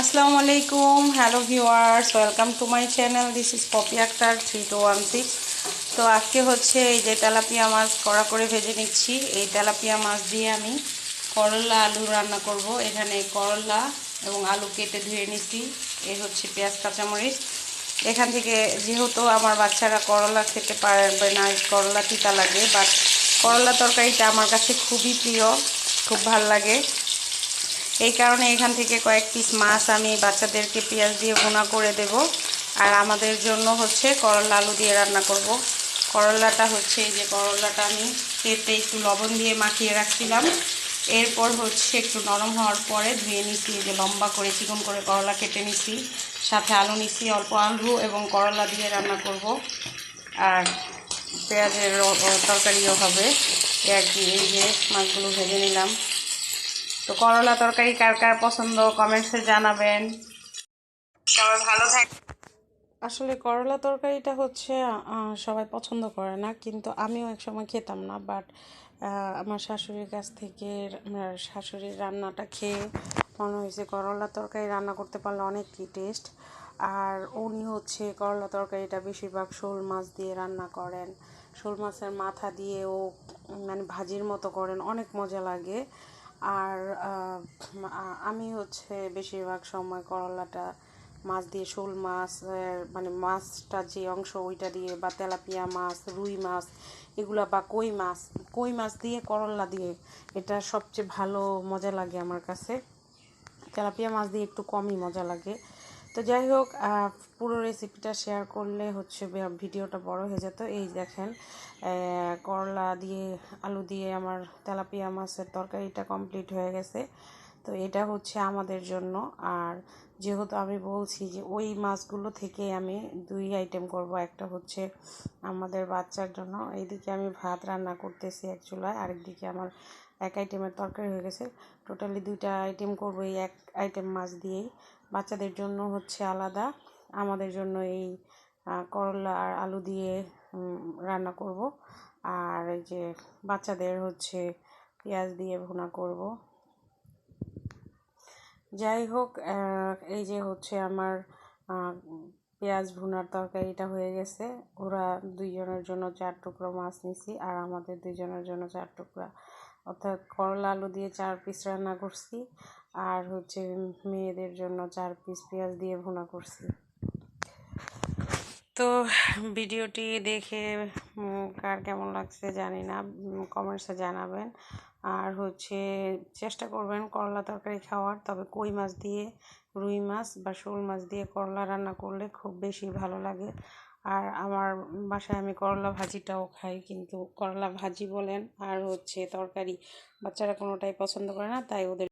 আসসালামু আলাইকুম, hello viewers, welcome to my channel, this is Popy Akhtar three two one six. তো আজকে হচ্ছে এই যে তেলাপিয়া মাছ কড়া করে ভেজে নিচ্ছি। এই তেলাপিয়া মাছ দিয়ে আমি করলা আলু রান্না করব। এখানে করলা এবং আলু কেটে ধুয়ে নিচ্ছি। এই হচ্ছে পেঁয়াজ, কাঁচামরিচ। এখান থেকে যেহেতু আমার বাচ্চারা করলা খেতে পারবে না, করলা তিতা লাগে বাট করলা তরকারিটা আমার কাছে খুবই প্রিয়, খুব ভালো লাগে। এই কারণে এখান থেকে কয়েক পিস মাছ আমি বাচ্চাদেরকে পেঁয়াজ দিয়ে ভুনা করে দেব। আর আমাদের জন্য হচ্ছে করলা আলু দিয়ে রান্না করব। করলাটা হচ্ছে এই যে করলাটা আমি কেটে একটু লবণ দিয়ে মাখিয়ে রাখছিলাম। এরপর হচ্ছে একটু নরম হওয়ার পরে ধুয়ে নিছি যে লম্বা করে চিকন করে করলা কেটে নিছি। সাথে আলু নিছি, অল্প আলু এবং করলা দিয়ে রান্না করব। আর পেঁয়াজের তরকারিও হবে। এক দিয়ে এই যে মাছগুলো ভেজে নিলাম। তো করলা তরকারি কার কার পছন্দ? কমেন্টসে জানাবেন। সবাই ভালো থাক আসলে করলা তরকারিটা হচ্ছে সবাই পছন্দ করে না, কিন্তু আমিও এক সময় খেতাম না বাট আমার শাশুড়ির কাছ থেকে, আমার শাশুড়ির রান্নাটা খেয়ে মনে হয়েছে করলা তরকারি রান্না করতে পারলে অনেক টেস্ট আর উনি হচ্ছে করলা তরকারিটা বেশিরভাগ শোল মাছ দিয়ে রান্না করেন। শোল মাছের মাথা দিয়েও মানে ভাজির মতো করেন, অনেক মজা লাগে। আর আমি হচ্ছে বেশিরভাগ সময় করলাটা মাছ দিয়ে শোল মাছ মানে মাছটা যে অংশ ওইটা দিয়ে বা তেলাপিয়া মাছ, রুই মাছ, এগুলা বা কই মাছ কই মাছ দিয়ে করলা দিয়ে এটা সবচেয়ে ভালো মজা লাগে আমার কাছে। তেলাপিয়া মাছ দিয়ে একটু কমই মজা লাগে। তো যাই হোক পুরো রেসিপিটা শেয়ার করলে হচ্ছে ভিডিওটা বড় হয়ে যেত। এই দেখেন করলা দিয়ে, আলু দিয়ে আমার তেলাপিয়া মাছের তরকারিটা কমপ্লিট হয়ে গেছে। তো এটা হচ্ছে আমাদের জন্য। আর যেহেতু আমি বলছি যে ওই মাছগুলো থেকে আমি দুই আইটেম করব, একটা হচ্ছে আমাদের বাচ্চার জন্য। এইদিকে আমি ভাত রান্না করতেছি এক চুলায়, আরেকদিকে আমার এক আইটেমের তরকারি হয়ে গেছে। টোটালি দুইটা আইটেম করব এই এক আইটেম মাছ দিয়েই। বাচ্চাদের জন্য হচ্ছে আলাদা। আমাদের জন্য এই করলা আর আলু দিয়ে রান্না করব। আর এই যে বাচ্চাদের হচ্ছে পেঁয়াজ দিয়ে ভুনা করব। যাই হোক এই যে হচ্ছে আমার পেঁয়াজ ভুনার তরকারিটা হয়ে গেছে। ওরা দুইজনের জন্য চার টুকরো মাছ নিছি আর আমাদের দুইজনের জন্য চার টুকরা অর্থাৎ করলা আলু দিয়ে চার পিস রান্না করছি আর হচ্ছে মেয়েদের জন্য চার পিস পেঁয়াজ দিয়ে ভুনা করছি। তো ভিডিওটি দেখে কার কেমন লাগছে জানি না কমেন্টসে জানাবেন। আর হচ্ছে চেষ্টা করবেন করলা তরকারি খাওয়ার, তবে কই মাছ দিয়ে, রুই মাছ বা শোল মাছ দিয়ে করলা রান্না করলে খুব বেশি ভালো লাগে। আর আমার বাসায় আমি করলা ভাজিটাও খাই, কিন্তু করলা ভাজি বলেন আর হচ্ছে তরকারি। বাচ্চারা কোনোটাই পছন্দ করে না, তাই ওদের